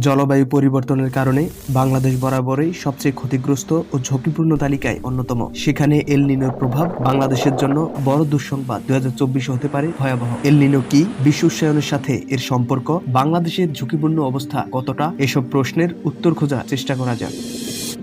জলবায়ু পরিবর্তনের কারণে বাংলাদেশ বরাবরই সবচেয়ে ক্ষতিগ্রস্ত ও ঝুঁকিপূর্ণ তালিকায় অন্যতম। সেখানে এল নিনোর প্রভাব বাংলাদেশের জন্য বড় দুঃসংবাদ দুই হতে পারে ভয়াবহ। এল নিনো কি বিশ্ব উষ্ণায়নের সাথে এর সম্পর্ক? বাংলাদেশের ঝুঁকিপূর্ণ অবস্থা কতটা? এসব প্রশ্নের উত্তর খোঁজার চেষ্টা করা যাক।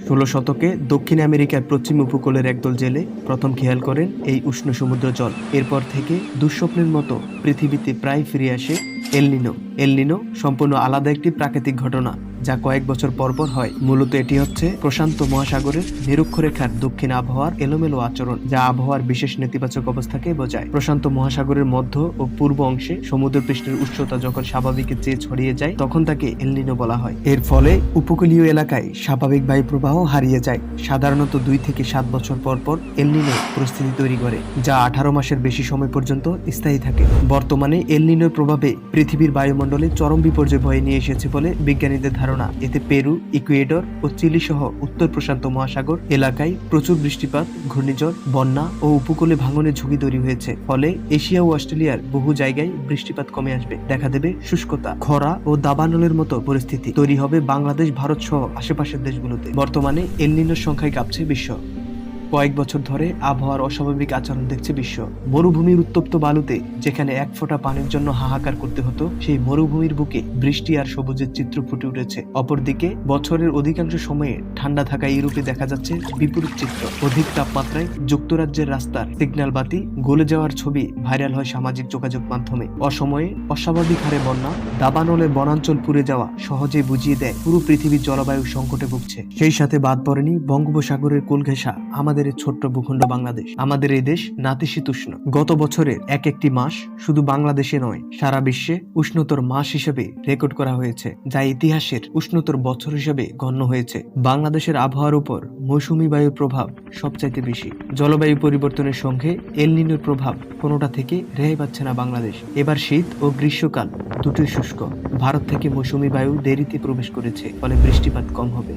ষোলো শতকে দক্ষিণ আমেরিকার পশ্চিম উপকূলের একদল জেলে প্রথম খেয়াল করেন এই উষ্ণ সমুদ্র জল। এরপর থেকে দুঃস্বপ্নের মতো পৃথিবীতে প্রায় ফিরে আসে এলনিনো এলনিনো সম্পূর্ণ আলাদা একটি প্রাকৃতিক ঘটনা। যা কয়েক বছর পরপর হয়। মূলত এটি হচ্ছে প্রশান্ত মহাসাগরের নিরক্ষরেখার দক্ষিণ আবহাওয়ার এলোমেলো আচরণ, যা আবহাওয়ার বিশেষ নেতিবাচক অবস্থাকে বোঝায়। প্রশান্ত মহাসাগরের মধ্য ও পূর্ব অংশে সমুদ্র পৃষ্ঠের উচ্চতা যখন স্বাভাবিকের চেয়ে ছড়িয়ে যায়, তখন তাকে এলনিনো বলা হয়। এর ফলে উপকূলীয় এলাকায় স্বাভাবিক বায়ু প্রবাহ হারিয়ে যায়। সাধারণত দুই থেকে সাত বছর পর পর এলনিনো পরিস্থিতি তৈরি করে, যা আঠারো মাসের বেশি সময় পর্যন্ত স্থায়ী থাকে। বর্তমানে এলনিনোর প্রভাবে পৃথিবীর বায়ুমণ্ডলে চরম বিপর্যয় ভয়ে নিয়ে এসেছে বলে বিজ্ঞানীদের ধারণা এতে পেরু, ইকুয়েডর ও চিলি সহ উত্তর প্রশান্ত মহাসাগর এলাকায় প্রচুর বৃষ্টিপাত, ঘূর্ণিঝড়, বন্যা ও উপকূলে ভাঙনের ঝুঁকি তৈরি হয়েছে। ফলে এশিয়া ও অস্ট্রেলিয়ার বহু জায়গায় বৃষ্টিপাত কমে আসবে। দেখা দেবে শুষ্কতা, খরা ও দাবানলের মতো পরিস্থিতি। তৈরি হবে বাংলাদেশ, ভারত সহ আশেপাশের দেশগুলোতে। বর্তমানে এলনিনোর সংখ্যায় কাঁপছে বিশ্ব। কয়েক বছর ধরে আবহাওয়ার অস্বাভাবিক আচরণ দেখছে বিশ্ব। মরুভূমির উত্তপ্ত বালুতে, যেখানে এক ফোঁটা পানির জন্য হাহাকার করতে হতো, সেই মরুভূমির বুকে বৃষ্টি আর সবুজের চিত্র ফুটে উঠেছে। অপরদিকে, বছরের অধিকাংশ সময়ে ঠান্ডা থাকা ইউরোপে দেখা যাচ্ছে বিপরীত চিত্র। অধিক তাপমাত্রায় যুক্তরাজ্যের রাস্তার সিগন্যাল বাতি গলে যাওয়ার ছবি ভাইরাল হয় সামাজিক যোগাযোগ মাধ্যমে। অসময়ে অস্বাভাবিক হারে বন্যা দাবানলের বনাঞ্চল পুড়ে যাওয়া সহজে বুঝিয়ে দেয় পুরো পৃথিবীর জলবায়ু সংকটে ভুগছে। সেই সাথে বাদ পড়েনি বঙ্গোপসাগরের কুল ঘেঁষা আমাদের এই ছোট্ট ভূখণ্ড বাংলাদেশ, আমাদের এই দেশ নাতিশীতোষ্ণ। গত বছরের এক একটি মাস শুধু বাংলাদেশে নয়, সারা বিশ্বে উষ্ণতর মাস হিসেবে রেকর্ড করা হয়েছে, যা ইতিহাসের উষ্ণতর বছর হিসেবে গণ্য হয়েছে। বাংলাদেশের আবহাওয়ার উপর মৌসুমী বায়ুর প্রভাব সবচাইতে বেশি। জলবায়ু পরিবর্তনের সঙ্গে এলনিনোর প্রভাব কোনোটা থেকে রেহাই পাচ্ছে না বাংলাদেশ। এবার শীত ও গ্রীষ্মকাল দুটোই শুষ্ক। ভারত থেকে মৌসুমী বায়ু দেরিতে প্রবেশ করেছে, ফলে বৃষ্টিপাত কম হবে।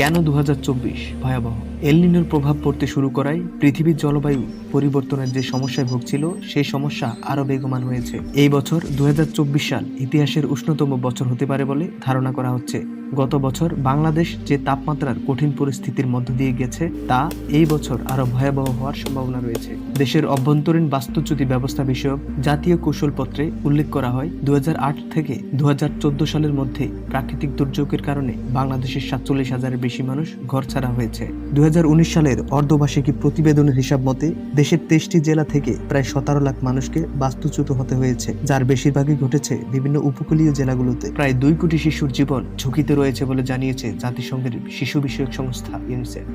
কেন দু হাজার চব্বিশ ভয়াবহ? এলনিনোর প্রভাব পড়তে শুরু করায় পৃথিবীর জলবায়ু পরিবর্তনের যে সমস্যায় ভুগছিল, সেই সমস্যা আরও বেগমান হয়েছে। এই বছর দু সাল ইতিহাসের উষ্ণতম বছর হতে পারে বলে ধারণা করা হচ্ছে। গত বছর বাংলাদেশ যে তাপমাত্রার কঠিন পরিস্থিতির মধ্য দিয়ে গেছে, তা এই বছর আরও ভয়াবহ হওয়ার সম্ভাবনা রয়েছে। দেশের অভ্যন্তরীণ বাস্তুচ্যুতি ব্যবস্থা বিষয়ক জাতীয় কৌশলপত্রে উল্লেখ করা হয় দু হাজার আট থেকে দু হাজার চোদ্দ সালের মধ্যে প্রাকৃতিক দুর্যোগের কারণে বাংলাদেশের সাতচল্লিশ হাজারের বেশি মানুষ ঘর ছাড়া হয়েছে। দুই হাজার উনিশ সালের অর্ধবার্ষিকী প্রতিবেদনের হিসাব মতে, দেশের তেইশটি জেলা থেকে প্রায় সতেরো লাখ মানুষকে বাস্তুচ্যুত হতে হয়েছে, যার বেশিরভাগই ঘটেছে বিভিন্ন উপকূলীয় জেলাগুলোতে। প্রায় দুই কোটি শিশুর জীবন ঝুঁকিতে রয়েছে বলে জানিয়েছে জাতিসংঘের শিশু বিষয়ক সংস্থা, ইউনিসেফ।